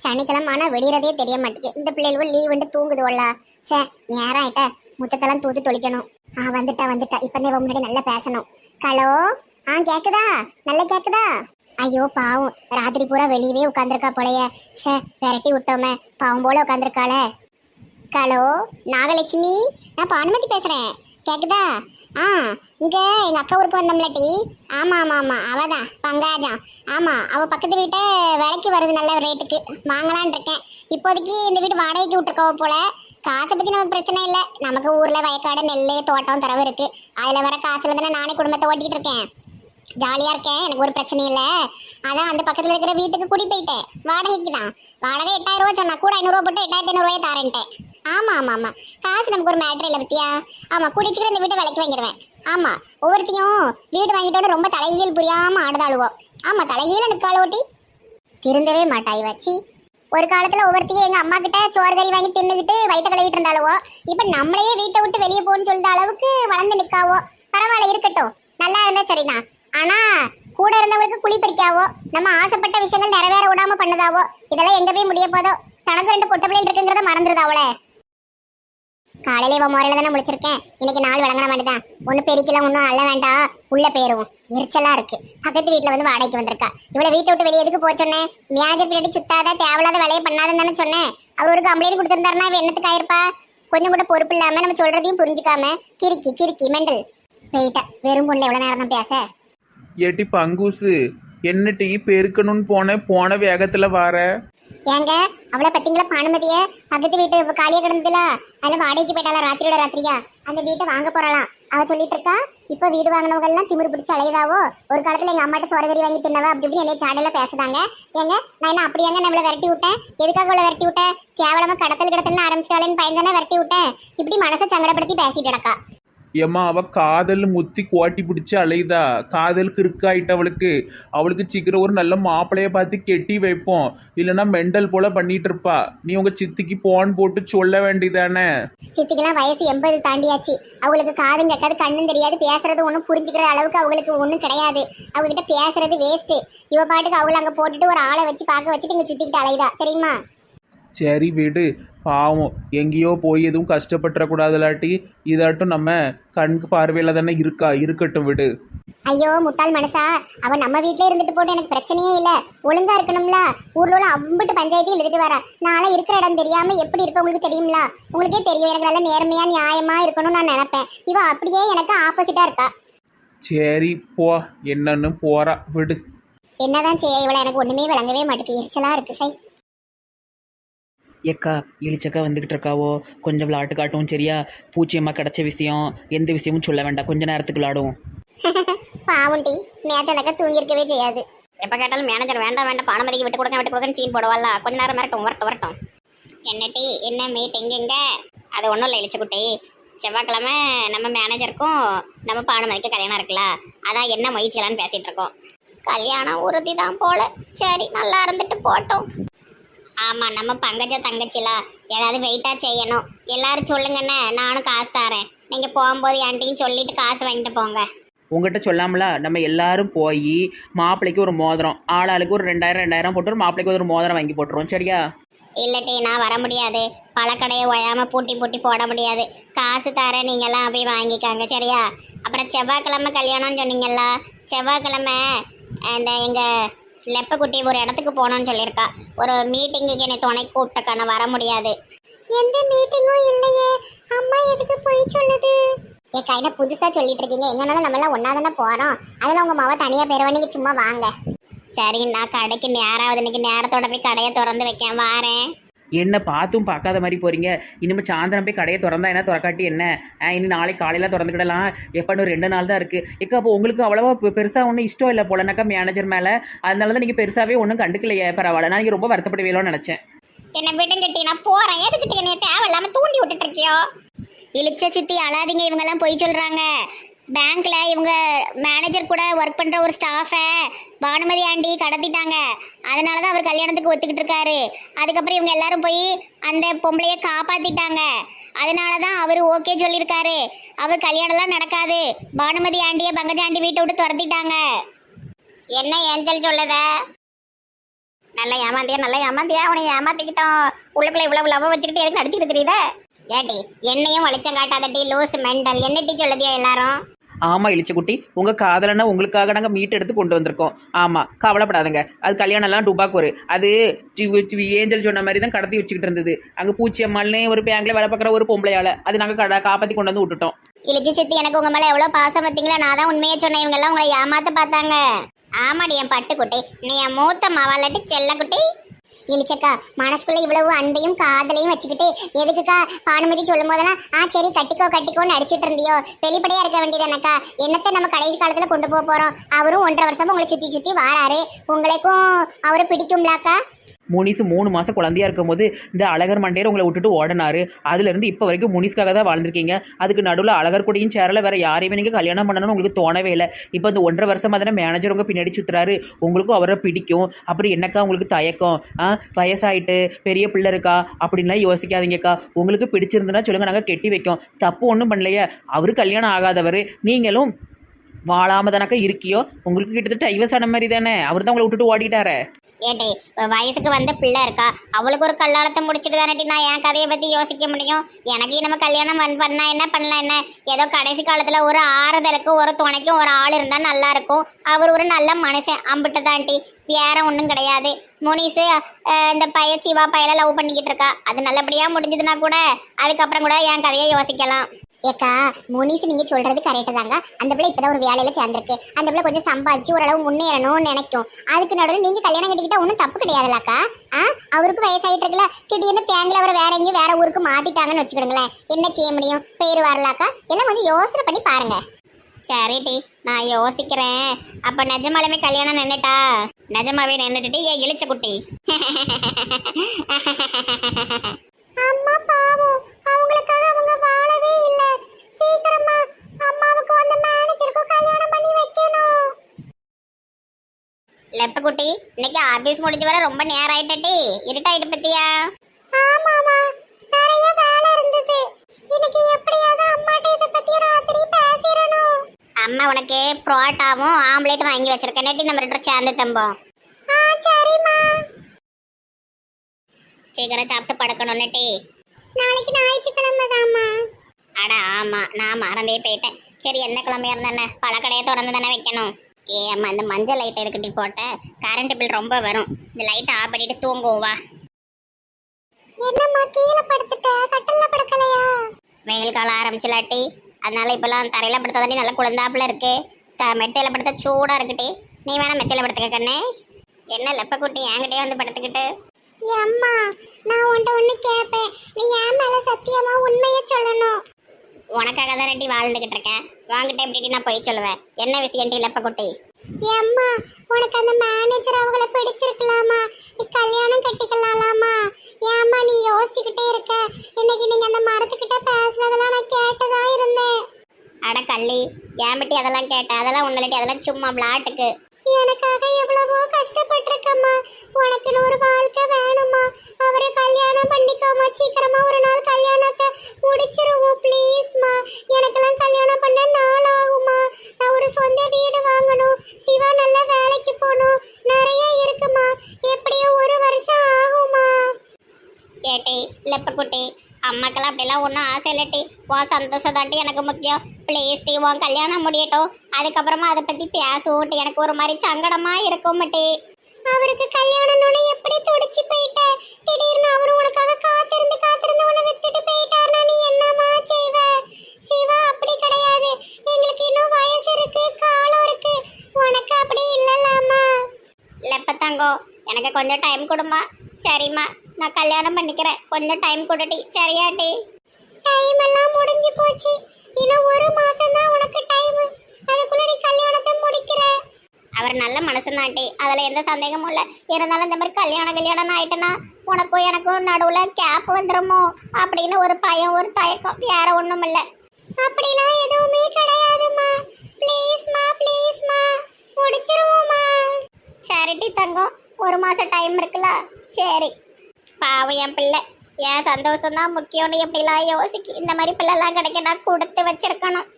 சனிக்கிழமை ஆனால் வெடிறதே தெரிய மாட்டேங்குது. இந்த பிள்ளைகளும் லீவ் வந்து தூங்குதுவல்ல சே நேரம் ஆயிட்ட முத்தத்தெல்லாம் தூத்து தொளிக்கணும். ஆ வந்துட்டா வந்துட்டா. இப்போ இவ முன்னாடி நல்லா பேசணும். ஹலோ? ஆ கேக்குதா? நல்லா கேக்குதா? ஐயோ பாவம். ராத்திரி பூரா வெளியவே உட்காந்துருக்கா போலயே. சே விரட்டி விட்டோமே. பாவம் போல உட்காந்துருக்காளே ஹலோ? நாகலட்சுமி? நான் பானுமதி பேசுறேன். கேக்குதா? ஆ இங்க எங்க அக்கா ஊருக்கு வந்தோம்லட்டி ஆமா ஆமா ஆமா அவதான் பங்காஜா ஆமா அவ பக்கத்து வீட்டை விலைக்கு வருது நல்ல ரேட்டுக்கு வாங்கலான் இருக்கேன். இப்போதைக்கு இந்த வீடு வாடகைக்கு விட்டுருக்கோம் போல. காசை பத்தி நமக்கு பிரச்சனை இல்லை. நமக்கு ஊர்ல வயக்காடு நெல் தோட்டம் தரவு இருக்கு. அதுல வர காசுல தானே நானே குடும்பத்தை ஓட்டிட்டு இருக்கேன். ஜாலியா இருக்கேன் எனக்கு ஒரு பிரச்சனையும் இல்லை. அதான் அந்த பக்கத்துல இருக்கிற வீட்டுக்கு குடி போயிட்டேன். வாடகைக்கு தான் வாடகை எட்டாயிரம் ரூபா சொன்னா கூட ஐநூறுரூவா போட்டு எட்டாயிரத்தி ஐநூறுரூவாயே தரேன்ட்டேன். ஆமா ஆமா ஆமா. காசு நமக்கு ஒரு மேட்ரு இல்லை பத்தியா? ஆமா குடிச்சுக்கிற இந்த வீட்டை விலைக்கு வாங்கிடுவேன். ஆமா ஒவ்வொருத்தையும் வீடு வாங்கிட்டோட ரொம்ப தலைகீழ் புரியாம ஆடுதாளுவோ. ஆமா தலைகீழ நிக்காள ஓட்டி திருந்தவே மாட்டாய் வச்சு ஒரு காலத்துல ஒவ்வொருத்தையும் எங்க அம்மா கிட்ட சோறு கறி வாங்கி தின்னுக்கிட்டு வயிற்ற கழுவிட்டு இருந்தாலுவோ இப்ப நம்மளையே வீட்டை விட்டு வெளியே போன்னு சொல்ற அளவுக்கு வளர்ந்து நிக்காவோ. பரவாயில்ல இருக்கட்டும். நல்லா இருந்தா சரிதான் ஆனா கூட இருந்தவங்களுக்கு குழி பறிக்காவோ. நம்ம ஆசைப்பட்ட விஷயங்கள் நிறைவேற விடாம பண்ணதாவோ. இதெல்லாம் எங்க போய் முடிய போதோ? தனக்கு ரெண்டு பொட்ட பிள்ளைகள் இருக்குங்கிறத மறந்துருதாவளே காலையில இவன் முறையில தானே முடிச்சிருக்கேன் இன்னைக்கு நாள் வழங்கின மாட்டேதான் ஒண்ணு பெருக்கலாம் ஒன்றும் அள்ள வேண்டாம். உள்ள போயிருவோம். எரிச்சலா இருக்கு. பக்கத்து வீட்டுல வந்து வாடகைக்கு வந்திருக்கா. இவளை வீட்டை விட்டு வெளியே எதுக்கு போக சொன்னேன்? மேனேஜர் பின்னாடி சுத்தாத தேவையில்லாத வேலையை பண்ணாதன்னு தானே சொன்னேன். அவர் ஒரு கம்ப்ளைண்ட் கொடுத்துருந்தாருன்னா இவ என்னத்துக்கு ஆயிருப்பா? கொஞ்சம் கூட பொறுப்பு இல்லாம நம்ம சொல்றதையும் புரிஞ்சுக்காம கிறுக்கி கிறுக்கி மெண்டல். போயிட்டா. வெறும் பொண்ணு எவ்வளவு நேரம் தான் பேச? ஏட்டி பங்கூசு என்ன டீ பெருக்கணும்னு போன போன வேகத்துல வார? ஏங்க அவளை பத்திங்களா பானுமதிய? பக்கத்து வீட்டு காலியா கிடந்ததுல? அதுல வாடகைக்கு போயிட்டாளா ராத்திரியோட ராத்திரியா? அந்த வீட்டை வாங்க போறாளாம். அவ சொல்லிட்டு இருக்கா இப்ப வீடு வாங்கினவங்க எல்லாம் திமிரு பிடிச்சி அலையதாவோ? ஒரு காலத்துல எங்க அம்மாட்ட சோரகரி வாங்கி தின்னவ? அப்படி இப்படி என்னைய சாடையில பேசுதாங்க. ஏங்க நான் என்ன அப்படியாங்க நம்மள விரட்டி விட்டேன்? எதுக்காக உள்ள விரட்டி விட்டேன்? கேவலமா கடத்தல் கடத்தல்னு ஆரம்பிச்சிட்டாலேன்னு பயந்தானே விரட்டி விட்டேன்? இப்படி மனசை சங்கடப்படுத்தி பேசிட்டு கிடக்கா. ஏம்மா அவ காதல் முத்தி கோட்டி பிடிச்சி அலையுதா? காதல் கிறுக்காயிட்ட அவளுக்கு. அவளுக்கு சீக்கிரம் ஒரு நல்ல மாப்பிளைய பார்த்து கெட்டி வைப்போம். இல்லைன்னா மெண்டல் போல பண்ணிட்டு இருப்பா. நீ உங்க சித்திக்கு போன் போட்டு சொல்ல வேண்டியதானே? சித்திக்கெல்லாம் வயசு எண்பது தாண்டியாச்சு. அவங்களுக்கு காதும் கேட்காது கண்ணும் தெரியாது. பேசுறது ஒன்றும் புரிஞ்சுக்கிற அளவுக்கு அவங்களுக்கு ஒன்றும் கிடையாது. அவங்ககிட்ட பேசுறது வேஸ்ட்டு இவ பாட்டுக்கு அவளை அங்கே போட்டுட்டு ஒரு ஆளை வச்சு பார்க்க வச்சுட்டு இங்கே சுற்றிக்கிட்டு அலையுதா. தெரியுமா? சரி விடு. பாவம். எங்கேயோ போய் எதுவும் கஷ்டப்பட்டுறக்கூடாதுலாட்டி. இதாட்டும் நம்ம கண்ணுக்கு பார்வையில் தானே இருக்கா? இருக்கட்டும் விடு. ஐயோ முட்டாள் மனசா. அவ நம்ம வீட்லயே இருந்துட்டு போட்டு எனக்கு பிரச்சனையே இல்ல. ஒழுங்கா இருக்கணும்ல. ஊர்ல உள்ள அம்பிட்டு பஞ்சாயத்தையும் எழுதிட்டு வர. நாளை இருக்கிற இடம் தெரியாம எப்படி இருப்ப உங்களுக்கு தெரியும்ல? உங்களுக்கே தெரியும். எனக்கு நல்ல நேர்மையா நியாயமா இருக்கணும்னு நான் நினைப்பேன். இவ அப்படியே எனக்கு ஆப்போசிட்டா இருக்கா. சரி போ. என்னன்னு போறா. விடு. என்னதான் செய்ய இவள எனக்கு ஒண்ணுமே விளங்கவே மாட்டேங்குது எரிச்சலா இருக்கு சை. ஏக்கா இழிச்சக்கா வந்துக்கிட்டு இருக்காவோ? கொஞ்சம் விளாட்டு காட்டும் சரியா? பூச்சியம்மா கிடச்ச விஷயம் எந்த விஷயமும் சொல்ல வேண்டாம். கொஞ்ச நேரத்துக்கு விளாடுவோம். பாவம் டி நேத்து எனக்கு தூங்கிருக்கவே செய்யாது. எப்போ கேட்டாலும் மேனேஜர் வேண்டாம் வேண்டாம் பானமதிக்கு விட்டு கொடுங்க விட்டு கொடுங்கன்னு சீன் போடுவாள்ல. கொஞ்ச நேரம் மிரட்டும் வரட்டும் வரட்டும். என்ன டீ என்ன மீட்டிங் எங்க அது ஒன்றும் இல்லை இளிச்சக்குட்டி. செவ்வாய்க்கிழமை நம்ம மேனேஜருக்கும் நம்ம பானுமதிக்கு கல்யாணம் இருக்குல்ல. அதான் என்ன முயற்சிகளான்னு பேசிட்டு இருக்கோம். கல்யாணம் உறுதி தான் போல. சரி நல்லா இருந்துட்டு போட்டோம். ஆமாம் நம்ம பங்கஜ தங்கச்சில. ஏதாவது வெயிட்டாக செய்யணும். எல்லாரும் சொல்லுங்கண்ணே நானும் காசு தரேன். நீங்கள் போகும்போது என்கிட்டையும் சொல்லிட்டு காசு வாங்கிட்டு போங்க. உங்ககிட்ட சொல்லாமல நம்ம எல்லாரும் போய் மாப்பிள்ளைக்கு ஒரு மோதிரம் ஆளாளுக்கு ஒரு ரெண்டாயிரம் ரெண்டாயிரம் போட்டு ஒரு மாப்பிள்ளைக்கு ஒரு மோதிரம் வாங்கி போட்டுருவோம் சரியா? இல்லட்டி நான் வர முடியாது. பழக்கடையை ஒழாம பூட்டி பூட்டி போட முடியாது. காசு தரேன் நீங்கெல்லாம் போய் வாங்கிக்காங்க சரியா? அப்புறம் செவ்வாய்க்கிழமை கல்யாணம்னு சொன்னீங்கல்ல செவ்வாய்க்கிழமை இந்த எங்கள் லெப்பக்குட்டி ஒரு இடத்துக்கு போகணும்னு சொல்லியிருக்கா. ஒரு மீட்டிங்குக்கு என்னை துணை கூப்பிட்டக்கா நான் வர முடியாது. எந்த மீட்டிங்கும் இல்லையே. அம்மா எதுக்கு போய் சொல்லுது? ஏ கையில புதுசா சொல்லிட்டு இருக்கீங்க. எங்கனாலும் நம்ம எல்லாம் ஒன்னா தானே போறோம். அதெல்லாம் உங்க மாவ தனியா நீங்க சும்மா வாங்க. சரி நான் கடைக்கு நேராவது இன்னைக்கு நேரத்தோட போய் கடையை திறந்து வைக்கேன். வாரேன். என்ன பார்த்தும் பார்க்காத மாதிரி போறீங்க. இனிமேல் சாயந்தரம் போய் கடையை திறந்தா என்ன திறக்காட்டி என்ன? இனி நாளைக்கு காலையில் திறந்துக்கிடலாம். எப்போன்னு ரெண்டு நாள் தான் இருக்குது ஏக்கா அப்போ உங்களுக்கு அவ்வளோவா பெருசாக ஒன்றும் இஷ்டம் இல்லை போலனாக்கா மேனேஜர் மேலே. அதனால தான் நீங்கள் பெருசாகவே ஒன்றும் கண்டுக்கலையே பரவாயில்ல. நான் நீங்கள் ரொம்ப வருத்தப்படுவீங்களோன்னு நினச்சேன். என்ன விடுங்கட்டி நான் போகிறேன் எதுக்கிட்டு என்ன தேவையில்லாமல் தூண்டி விட்டுட்டு இருக்கியோ? இழிச்ச சித்தி அழாதீங்க இவங்கெல்லாம் பொய் சொல்றாங்க. பேங்க்கில் இவங்க மேனேஜர் கூட ஒர்க் பண்ணுற ஒரு ஸ்டாஃபை பானுமதி ஆண்டி கடத்திட்டாங்க. அதனால தான் அவர் கல்யாணத்துக்கு ஒத்துக்கிட்டு இருக்காரு. அதுக்கப்புறம் இவங்க எல்லாரும் போய் அந்த பொம்பளைய காப்பாற்றிட்டாங்க அதனால தான் அவர் ஓகே சொல்லியிருக்காரு. அவர் கல்யாணம்லாம் நடக்காது. பானுமதி ஆண்டியை பங்கஜ ஆண்டி வீட்டை விட்டு துரத்திட்டாங்க. என்ன ஏஞ்சல் சொல்லுத? நல்லா ஏமாந்தியா நல்லா ஏமாந்தியா உன்னை ஏமாத்திக்கிட்டோம். உள்ளுக்குள்ள இவ்வளவு லவ் வச்சுக்கிட்டு எதுக்கு நடிச்சுட்டு ஏட்டி என்னையும் வலிச்சம் காட்டாதட்டி லூஸ் மெண்டல் என்னட்டி சொல்லுதியா எல்லாரும்? ஆமாம் இளிச்சக்குட்டி உங்கள் காதலனை உங்களுக்காக நாங்கள் மீட் எடுத்து கொண்டு வந்திருக்கோம். ஆமாம் கவலைப்படாதுங்க. அது கல்யாணம்லாம் டுபாக்கூர் அது ஏஞ்சல் சொன்ன மாதிரி தான் கடத்தி வச்சுக்கிட்டு இருந்தது. அங்கே பூச்சி அம்மாள்னு ஒரு பேங்க்ல வேலை பார்க்குற ஒரு பொம்பளையால் அது நாங்கள் கட காப்பாற்றி கொண்டு வந்து விட்டுட்டோம். இழிச்சு சித்தி எனக்கு உங்க மேலே எவ்வளவு பாசம் பார்த்தீங்களா நான் தான் உண்மையை சொன்னேன். இவங்கெல்லாம் உங்களை ஏமாத்த பார்த்தாங்க. ஆமாடி என் பட்டுக்குட்டி. நீ என் மூத்த மாவாளாட்டி செல்லக்குட்டி. இழிச்சக்கா மனசுக்குள்ள இவ்வளவு அன்பையும் காதலையும் வச்சுக்கிட்டு எதுக்குக்கா பானுமதி சொல்லும் போதெல்லாம் ஆ சரி கட்டிக்கோ கட்டிக்கோன்னு அடிச்சிட்டு இருந்தியோ? வெளிப்படையா இருக்க வேண்டியதானக்கா? என்னத்தை நம்ம கடைசி காலத்துல கொண்டு போக போறோம்? அவரும் ஒன்றரை வருஷமா உங்களை சுத்தி சுத்தி வாராரு. உங்களுக்கும் அவரை பிடிக்கும்லாக்கா? முனிஸ் மூணு மாதம் குழந்தையா இருக்கும்போது இந்த அழகர் மண்டையர் உங்களை விட்டுட்டு ஓடினாரு. அதுலேருந்து இப்போ வரைக்கும் முனிஸ்க்காக தான் வாழ்ந்துருக்கீங்க. அதுக்கு நடுவில் அழகர் கொடியும் சேரல வேறு யாரையுமே நீங்கள் கல்யாணம் பண்ணணும்னு உங்களுக்கு தோணவே இல்லை. இப்போ இந்த ஒன்றரை வருஷமாக தானே மேனேஜர் உங்கள் பின்னாடி சுற்றுறாரு உங்களுக்கும் அவரை பிடிக்கும். அப்படி என்னக்கா உங்களுக்கு தயக்கம்? ஆ வயசாயிட்டு பெரிய பிள்ளை இருக்கா? அப்படின்லாம் யோசிக்காதீங்கக்கா. உங்களுக்கு பிடிச்சிருந்துன்னா சொல்லுங்கள் நாங்கள் கெட்டி வைக்கோம். தப்பு ஒன்றும் பண்ணலையே. அவரு கல்யாணம் ஆகாதவர். நீங்களும் வாழாம தானக்கா இருக்கியோ? உங்களுக்கு கிட்டத்தட்ட ஐவசான ஆன மாதிரி தானே. அவர் தான் உங்களை விட்டுட்டு ஓடிட்டாரே. ஏட்டி வயசுக்கு வந்த பிள்ளை இருக்கா? அவளுக்கு ஒரு கல்யாணத்தை முடிச்சுட்டு தானே நான் என் கதையை பத்தி யோசிக்க முடியும்? எனக்கு நம்ம கல்யாணம் பண்- பண்ணா என்ன பண்ணலாம் என்ன? ஏதோ கடைசி காலத்துல ஒரு ஆறுதலுக்கு ஒரு துணைக்கும் ஒரு ஆள் இருந்தா நல்லா இருக்கும். அவர் ஒரு நல்ல மனுஷன் அம்பிட்டு தான்ட்டி வேற ஒன்றும் கிடையாது. முனிசு இந்த பைய சிவா பையல லவ் பண்ணிக்கிட்டு இருக்கா. அது நல்லபடியா முடிஞ்சதுன்னா கூட அதுக்கப்புறம் கூட என் கதையை யோசிக்கலாம். ஏக்கா முனிஸ் நீங்க சொல்றது கரெக்டு தாங்க. அந்த பிள்ளை இப்பதான் ஒரு வேலையில சேர்ந்திருக்கு. அந்த பிள்ளை கொஞ்சம் சம்பாதிச்சு ஓரளவு முன்னேறணும்னு நினைக்கும். அதுக்கு நடுவில் நீங்க கல்யாணம் கட்டிக்கிட்டா ஒன்றும் தப்பு கிடையாதுலக்கா. ஆ? அவருக்கு வயசாயிட்டு இருக்குல்ல. திடீர்னு பேங்க்ல அவர் வேற எங்கேயும் வேற ஊருக்கு மாத்திட்டாங்கன்னு வச்சுக்கிடுங்களேன். என்ன செய்ய முடியும்? பேர் வரலாக்கா எல்லாம் கொஞ்சம் யோசனை பண்ணி பாருங்க. சரிடி நான் யோசிக்கிறேன். அப்ப நிஜமாலுமே கல்யாணம் நின்னுட்டா? நிஜமாவே நின்னுட்டு ஏன் இழிச்ச குட்டி. அம்மா பாவம். அவங்களுக்காக வாழவே இல்ல. சீக்கிரமா அம்மாவுக்கு அந்த மேனேஜருக்கும் கல்யாணம் பண்ணி வைக்கணும். லெப்ப குட்டி இன்னைக்கு ஆபீஸ் முடிஞ்சு வர ரொம்ப நேரம் ஆயிட்டடி. இருட்டாயிட்டு பத்தியா? ஆமாமா நிறைய வேலை இருந்தது. இன்னைக்கு எப்படியாவது அம்மாட்ட இதை பத்தி ராத்திரி பேசிடணும். அம்மா உனக்கு புரோட்டாவும் ஆம்லேட்டும் வாங்கி வச்சிருக்கேன் நெட்டி நம்ம ரெண்டு சேர்ந்து தம்போம். ஆ சரிம்மா. சீக்கிரம் சாப்பிட்டு படுக்கணும் நெட்டி நாளைக்கு ஞாயிற்றுக்கிழமை தாம்மா அட ஆமா நான் மறந்தே போயிட்டேன். சரி என்ன கிழமையா இருந்தானே பழக்கடையை திறந்து தானே வைக்கணும். ஏ அம்மா இந்த மஞ்சள் லைட் இருக்குட்டி போட்ட? கரண்ட் பில் ரொம்ப வரும். இந்த லைட்டை ஆஃப் பண்ணிட்டு தூங்குவோம் வா. என்னம்மா கீழே படுத்துட்ட? கட்டல்ல படுக்கலையா? வெயில் காலம் ஆரம்பிச்சுலாட்டி. அதனால இப்பெல்லாம் தரையில படுத்தா தாண்டி நல்லா குழந்தாப்புல இருக்கு. த மெத்தையில படுத்தா சூடா இருக்குட்டி. நீ வேணா மெத்தையில படுத்துக்க கண்ணே. என்ன லெப்ப குட்டி என்கிட்டயே வந்து படுத்துக்கிட்டு? அம்மா நான் உன்ட்ட ஒண்ணு கேட்பேன் உனக்காக தான் ரெட்டி வாழ்ந்துகிட்டு இருக்கேன். வாங்கிட்ட எப்படி நான் போய் சொல்லுவேன். என்ன விஷயம் டி லெப்ப குட்டி? அம்மா உனக்கு அந்த மேனேஜர் அவங்கள பிடிச்சிருக்கலாமா? நீ கல்யாணம் கட்டிக்கலாமா ஏம்மா நீ யோசிச்சுக்கிட்டே இருக்க. இன்னைக்கு நீங்க அந்த மரத்துக்கிட்ட பேசுனதெல்லாம் நான் கேட்டதா இருந்தேன். அட கள்ளி ஏன் பட்டி அதெல்லாம் கேட்டேன் அதெல்லாம் ஒன்றும் அதெல்லாம் சும்மா விளாட்டுக்கு. எனக்காக எவ்வளவோ கஷ்டப்பட்டிருக்கம்மா. உனக்குன்னு ஒரு வாழ்க்கை வேணுமா அவரை கல்யாணம் பண்ணிக்கோமா சீக்கிரமா ஒரு நாள் கல்யாணத்தை முடிச்சிருவோம் ப்ளீஸ்மா எனக்கெல்லாம் கல்யாணம் பண்ண நாள் ஆகுமா நான் ஒரு சொந்த வீடு வாங்கணும். சிவா நல்ல வேலைக்கு போகணும். நிறைய இருக்குமா. எப்படியும் ஒரு வருஷம் ஆகுமா ஏட்டி லெப்ப குட்டி. அம்மாக்கெல்லாம் அப்படிலாம் ஒன்றும் ஆசை இல்லட்டி உன் சந்தோஷம் தாண்டி எனக்கு முக்கியம். ப்ளீஸ் டி உன் கல்யாணம் முடியட்டும். அதுக்கப்புறமா அதை பற்றி பேசுவோட்டி எனக்கு ஒரு மாதிரி சங்கடமா இருக்கும் மட்டி அவருக்கு கல்யாணம்னு எப்படி துடிச்சு போயிட்ட? திடீர்னு அவரு உனக்காக காத்திருந்து காத்திருந்து உன்னை வித்துட்டு போயிட்டாருன்னா நீ என்னமா செய்வ? சிவா அப்படி கிடையாது. எங்களுக்கு இன்னும் வயசு இருக்கு காலம் இருக்கு. உனக்கு அப்படி இல்லலாமா? தங்கோ எனக்கு கொஞ்சம் டைம் கொடுமா சரிம்மா நான் கல்யாணம் பண்ணிக்கிறேன். கொஞ்சம் டைம் கொடுட்டி சரியாட்டி டைம் எல்லாம் முடிஞ்சு போச்சு. இன்னும் ஒரு மாசம் தான் உனக்கு டைம் அதுக்குள்ள நீ கல்யாணத்தை முடிக்கிற. அவர் நல்ல மனசுனாட்டி அதில் எந்த சந்தேகமும் இல்லை. இருந்தாலும் இந்த மாதிரி கல்யாணம் கல்யாணம் ஆயிட்டுனா உனக்கும் எனக்கும் நடுவில் கேப் வந்துருமோ? அப்படின்னு ஒரு பயம் ஒரு தயக்கம். வேற ஒன்றும் இல்லை. அப்படிலாம் எதுவுமே கிடையாதுமா ப்ளீஸ்மா ப்ளீஸ்மா முடிச்சிருவோமா சரிட்டி தங்கம். ஒரு மாதம் டைம் இருக்குல்ல? சரி. பாவம் என் பிள்ளை. என் சந்தோஷம் தான் முக்கியம்னு எப்படிலாம் யோசிக்கு இந்த மாதிரி பிள்ளைலாம் கிடைக்க நான் கொடுத்து வச்சிருக்கணும்.